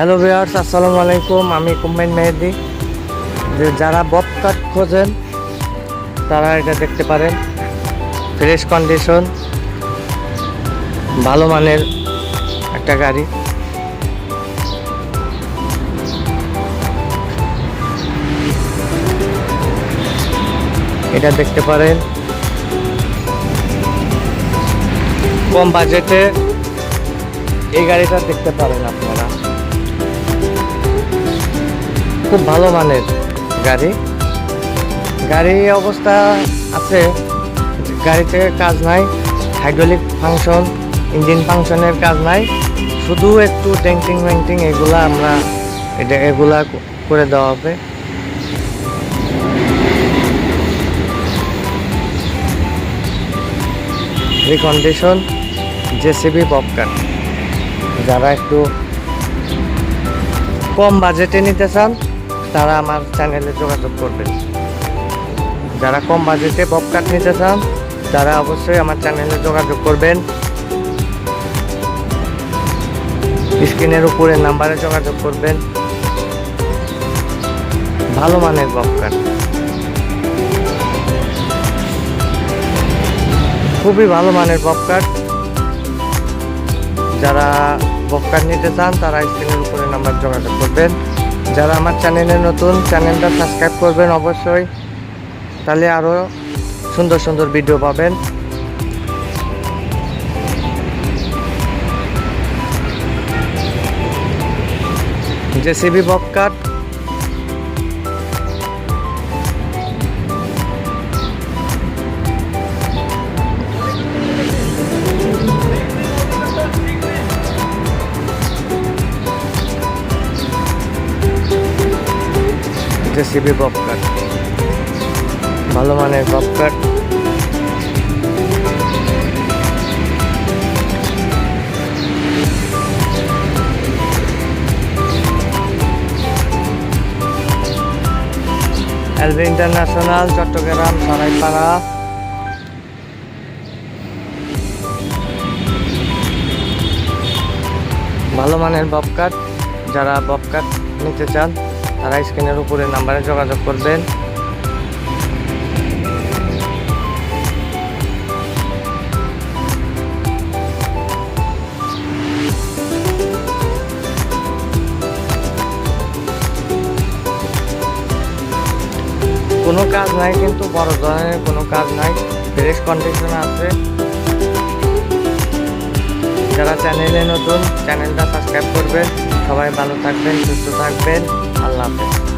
Hello viewers আসসালামু আলাইকুম আমি কুম্বাইন মেহেদি। যে যারা ববকাট খোঁজেন, তারা এটা দেখতে পারেন। ফ্রেশ কন্ডিশন ভালো মানের একটা গাড়ি। এটা দেখতে পারেন। কম বাজেটে এই গাড়িটা দেখতে পারেন আপনারা। খুব ভালো মানের গাড়ি। গাড়ি অবস্থা আছে, গাড়িতে কাজ নাই হাইড্রোলিক ফাংশন ইঞ্জিন ফাংশনের কাজ নাই। শুধু একটু ট্যাঙ্কিং ব্যাঙ্কিং এগুলা আমরা এটা এগুলা করে দেওয়া হবে। রিকন্ডিশন জেসিবি ববকাট যারা একটু কম বাজেটে নিতে চান তারা আমার চ্যানেলে যোগাযোগ করবেন যারা কম বাজেটে ববকাট নিতে চান, তারা অবশ্যই আমার চ্যানেলে যোগাযোগ করবেন। স্ক্রিনের উপরে নাম্বারে যোগাযোগ করবেন। ভালো মানের ববকাট খুবই ভালো মানের ববকাট যারা ববকাট নিতে চান, তারা স্ক্রিনের উপরে নাম্বার যোগাযোগ করবেন। যারা আমার চ্যানেলে নতুন, চ্যানেলটা সাবস্ক্রাইব করবেন অবশ্যই। তাহলে আরও সুন্দর সুন্দর ভিডিও পাবেন। জেসিবি জেসিবি ববকাট ভালো মানের bobcat LB international Chittagong Saraipara ভালো মানের ববকাট যারা ববকাট নিতে চান। তারা স্ক্রিনের উপরে নাম্বারে যোগাযোগ করবেন। কোনো কাজ নাই কিন্তু বড় ধরনের কোনো কাজ নাই। ফ্রেশ কন্ডিশন আছে। যারা চ্যানেলে নতুন চ্যানেলটা সাবস্ক্রাইব করবেন। সবাই ভালো থাকবেন, সুস্থ থাকবেন। আল্লাহ হাফেজ